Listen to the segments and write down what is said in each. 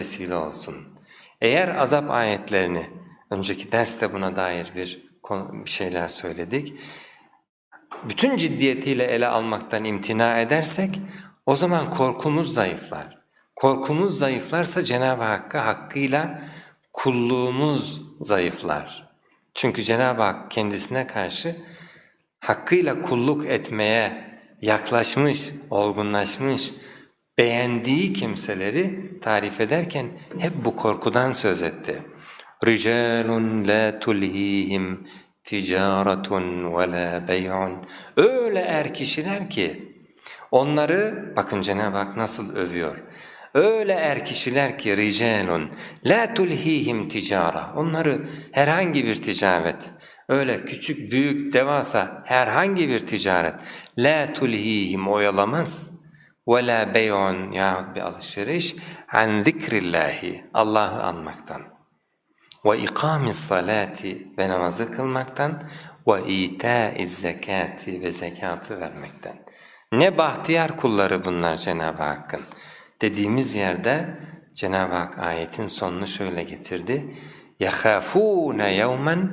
vesile olsun. Eğer azap ayetlerini, önceki derste buna dair bir, bir şeyler söyledik, bütün ciddiyetiyle ele almaktan imtina edersek o zaman korkumuz zayıflar. Korkumuz zayıflarsa Cenab-ı Hakk'a hakkıyla kulluğumuz zayıflar. Çünkü Cenab-ı Hak kendisine karşı hakkıyla kulluk etmeye yaklaşmış, olgunlaşmış, beğendiği kimseleri tarif ederken hep bu korkudan söz etti. رِجَالٌ لَا تُلْهِيهِمْ تِجَارَةٌ وَلَا بَيْعٌ Öyle er kişiler ki onları bakın Cenab-ı Hak nasıl övüyor. Öyle er kişiler ki ricalun la tulhihim ticara. Onları herhangi bir ticaret, öyle küçük, büyük, devasa herhangi bir ticaret la tulhihim oyalamaz. Ve la bey'un yahut bir alışveriş an zikrillahi Allah'ı anmaktan ve ikamis salati ve namazı kılmaktan ve itaiz zekati ve zekatı vermekten. Ne bahtiyar kulları bunlar Cenab-ı Hakk'ın. Dediğimiz yerde Cenab-ı Hak ayetin sonunu şöyle getirdi. يَخَافُونَ يَوْمًا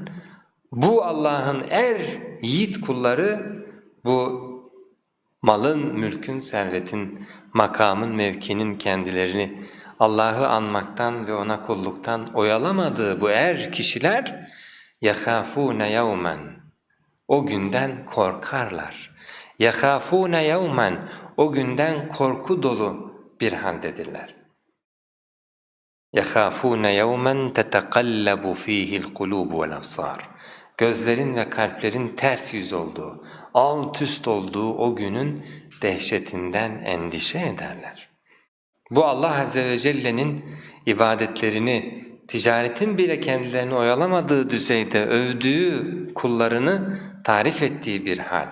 Bu Allah'ın er yiğit kulları bu malın, mülkün, servetin, makamın, mevkinin kendilerini Allah'ı anmaktan ve ona kulluktan oyalamadığı bu er kişiler يَخَافُونَ يَوْمًا O günden korkarlar. يَخَافُونَ يَوْمًا O günden korku dolu bir haldedirler. يَخَافُونَ يَوْمًا تَتَقَلَّبُ ف۪يهِ الْقُلُوبُ وَالْأَبْصَارِ Gözlerin ve kalplerin ters yüz olduğu, alt üst olduğu o günün dehşetinden endişe ederler. Bu Allah Azze ve Celle'nin ibadetlerini, ticaretin bile kendilerini oyalamadığı düzeyde övdüğü kullarını tarif ettiği bir hal.